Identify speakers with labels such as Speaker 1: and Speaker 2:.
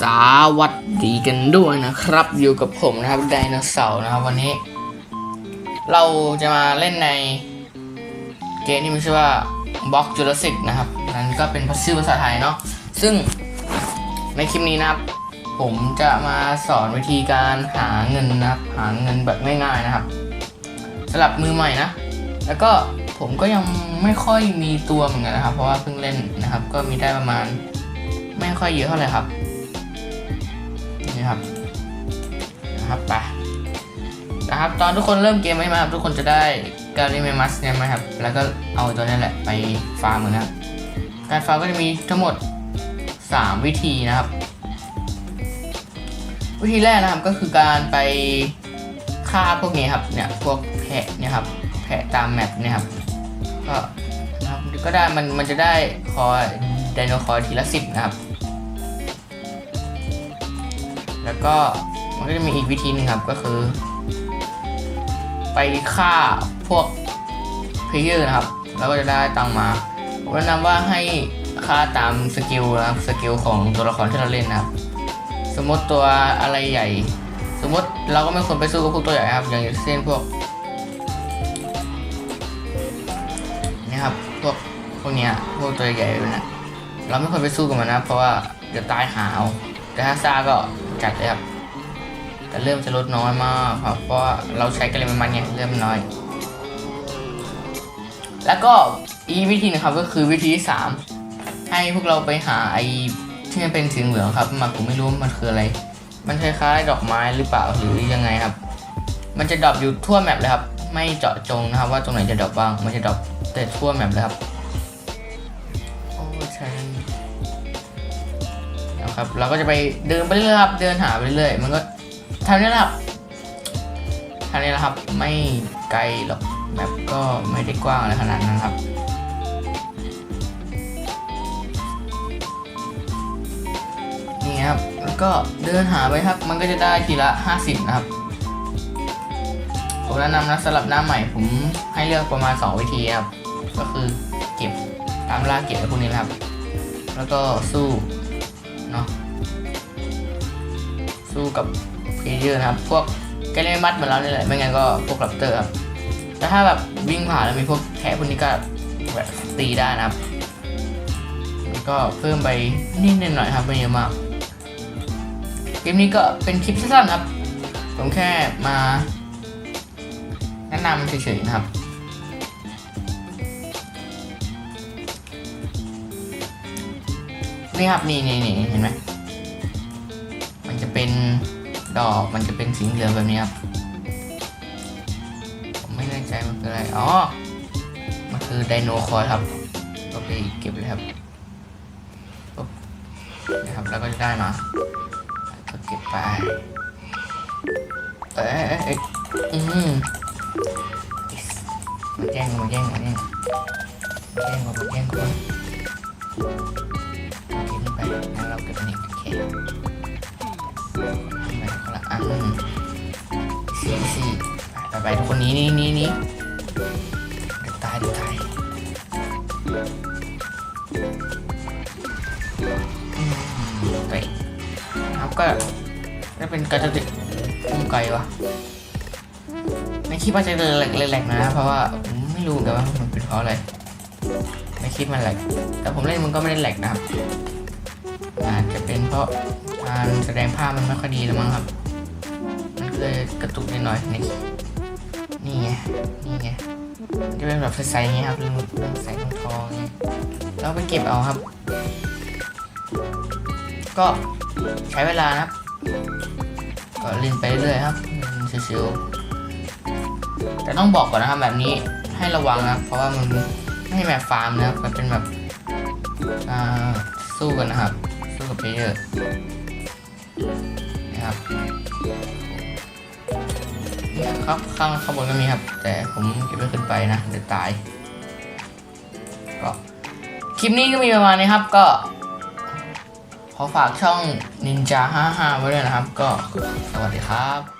Speaker 1: สวัสดีกันด้วยนะครับ อยู่กับผมนะครับไดโนเสาร์นะครับวันนี้ เราจะมาเล่นในเกมที่มีชื่อว่า Box Jurassic นะครับนั่นก็เป็นชื่อภาษาไทยเนาะซึ่งในคลิปนี้นะครับ ผมจะมาสอนวิธีการหาเงินนะครับ หาเงินแบบง่ายๆนะครับสำหรับมือใหม่นะ แล้วก็ผมก็ยังไม่ค่อยมีตัวเหมือนกันนะครับ เพราะว่าเพิ่งเล่นนะครับ ก็มีได้ประมาณ ไม่ค่อยเยอะเท่าไหร่ครับ นี่ครับนะครับไปนะครับ ตอนทุกคนเริ่มเกมไหมมาครับทุกคนจะได้การิเมมัสเนี่ยไหมครับ แล้วก็เอาตัวนี้แหละไปฟาร์มกันนะครับ การฟาร์มก็จะมีทั้งหมด 3 วิธีนะครับ วิธีแรกนะครับก็คือการไปฆ่าพวกนี้ครับเนี่ยพวกแพะเนี่ยครับแพะตามแมปเนี่ยครับก็นะครับก็ได้มันมันจะได้คอยไดโนคอยทีละสิบนะครับ แล้วก็มันก็จะมีอีกวิธีหนึงครับก็คือ ไปฆ่าพวกเพลเยอร์นะครับ แล้วก็จะได้ตังค์มาผมแนะนำว่าให้ฆ่าตามสกิลนะครับสกิลของตัวละครที่เราเล่นนะครับ สมมติตัวอะไรใหญ่ สมมติเราก็ไม่ควรไปสู้กับพวกตัวใหญ่ครับ อย่างเช่นพวกนี่ครับพวกพวกเนี้ยพวกตัวใหญ่ๆนะเราไม่ควรไปสู้กับมันนะเพราะว่าเดี๋ยวตายหาเอาแต่ถ้าซ่าก็ จัดเลยครับแต่เริ่มจะลดน้อยมากครับเพราะเราใช้กันเลยมันเนี่ยเริ่มน้อย แล้วก็อีวิธีนึงครับก็คือวิธีที่สามให้พวกเราไปหาไอ้ที่มันเป็นสีเหลืองครับมันผมไม่รู้มันคืออะไร มันคล้ายๆดอกไม้หรือเปล่าหรือยังไงครับ มันจะดรอปอยู่ทั่วแมปเลยครับ ไม่เจาะจงนะครับ ว่าตรงไหนจะดรอปบ้างมันจะดรอปแต่ทั่วแมปเลยครับโอ้ใช่ นะครับเราก็จะไปเดินไปเรื่อยครับเดินหาไปเรื่อยมันก็ทางนี้แหละครับทางนี้แหละครับไม่ไกลหรอกแมปก็ไม่ได้กว้างอะไรขนาดนั้นครับนี่ครับแล้วก็เดินหาไปครับ มันก็จะได้ทีละ 50 นะครับผมแนะนำนะสำหรับหน้าใหม่ผมให้เลือกประมาณ 2 วิธีครับ ก็คือเก็บตามล่าเก็บอะไรพวกนี้นะครับ แล้วก็สู้ เนาะสู้กับเพลเยอร์นะครับ พวกแกลเลมัดเหมือนเราเนี่ยแหละไม่งั้นก็พวกลับเตอร์ครับแต่ถ้าแบบวิ่งผ่านแล้วมีพวกแค่พวกนี้ก็แบบตีได้นะครับแล้วก็เพิ่มไปนิดหน่อยครับไม่เยอะมากคลิปนี้ก็เป็นคลิปสั้นๆครับ ผมแค่มา แนะนำเฉยๆนะครับ นี่ครับนี่นี่นี่เห็นไหมมันจะเป็นดอกมันจะเป็นสีเหลืองแบบนี้ครับผมไม่แน่ใจมันคืออะไรอ๋อมันคือไดโนคอยครับก็ไปเก็บเลยครับปุ๊บนะครับแล้วก็จะได้มาก็เก็บไปเอ้ยเอ้ยเอ้ยอืมมาแย่งมาแย่งมาแย่งมาแย่งมาแย่งคน ไปทุกคนนี้นี่นี่นี่ตายตายไปครับก็จะเป็นการะติดพุ่งไกลวะในคลิปอาจะแหลกๆนะเพราะว่าไม่รู้นกันว่ามันเป็นเพราะอะไรในคลิปมันแหลกแต่ผมเล่นมันก็ไม่ได้แหลกนะครับอาจจะเป็นเพราะการแสดงภาพมันไม่ค่อยดีแล้วมั้งครับ มันเลยกระตุกนิดหน่อยนี่ นี่ไง นี่ไงจะเป็นแบบใสๆอย่างเงี้ยครับเรื่องเรื่องใสทองๆองเงี้ยเราไปเก็บเอาครับ ก็ใช้เวลานะครับ ก็เล่นไปเรื่อยครับเล่นชิวๆแต่ต้องบอกก่อนนะครับแบบนี้ให้ระวังนะเพราะว่ามันไม่ใช่แบบฟาร์มนะครับมันเป็นแบบอ่าสู้กันนะครับ สู้กับเพลเยอร์นะครับ ครับข้างข้างบนก็มีครับ แต่ผมเก็บไม่ขึ้นไปนะเดี๋ยวตายก็คลิปนี้ก็มีประมาณนี้ครับก็ขอฝากช่อง Ninja 55ไว้ด้วยนะครับ ก็สวัสดีครับ